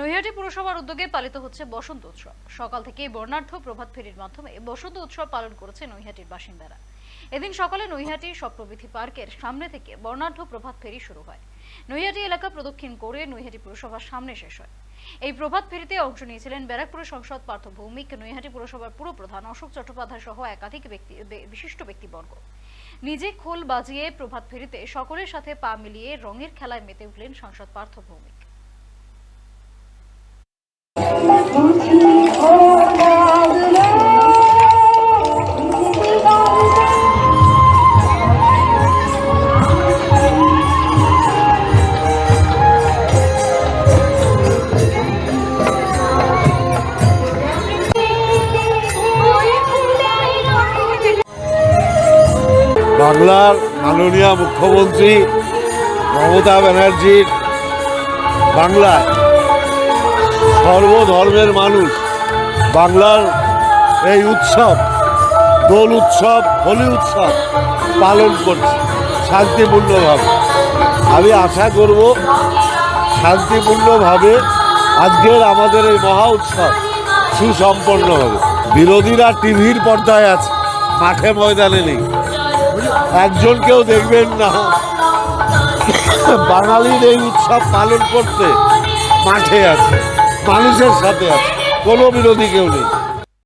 নৈহাটি পুরসভার উদ্যোগে পালিত হচ্ছে বসন্ত উৎসব। সকাল থেকেই বর্ণাঢ্য প্রভাত ফেরির মাধ্যমে বসন্ত উৎসব পালন করেছে নৈহাটির বাসিন্দারা। এদিন সকালে নৈহাটি সপ্রবিধি পার্কের সামনে থেকে বর্ণাঢ্য প্রভাত ফেরি শুরু হয়। নৈহাটি এলাকা প্রদক্ষিণ করে নৈহাটি পুরসভার সামনে শেষ হয়। এই প্রভাত ফেরিতে অংশ নিয়েছিলেন ব্যারাকপুর সংসদ পার্থ ভৌমিক নৈহাটি পুরসভার পুরপ্রধান অশোক চট্টোপাধ্যায় সহ একাধিক ব্যক্তি বিশিষ্ট ব্যক্তিবর্গ। নিজে খোল বাজিয়ে প্রভাত ফেরিতে সকলের সাথে পা মিলিয়ে রঙের খেলায় মেতে উঠলেন সাংসদ পার্থ ভৌমিক বাংলার মাননীয় মুখ্যমন্ত্রী মমতা ব্যানার্জির বাংলায় সর্বধর্মের মানুষ, বাংলার এই উৎসব, দোল উৎসব, হোলি উৎসব পালন করছে শান্তিপূর্ণভাবে। আমি আশা করব শান্তিপূর্ণভাবে আজকের আমাদের এই মহা উৎসব সুসম্পন্ন হবে। বিরোধীরা টিভির পর্দায় আছে, মাঠে ময়দানে নেই। একজন কেউ দেখবেন না। বাঙালির এই উৎসব পালন করতে মাঠে আছে, মানুষের সাথে আছে, কোনো বিরোধী কেউ নেই।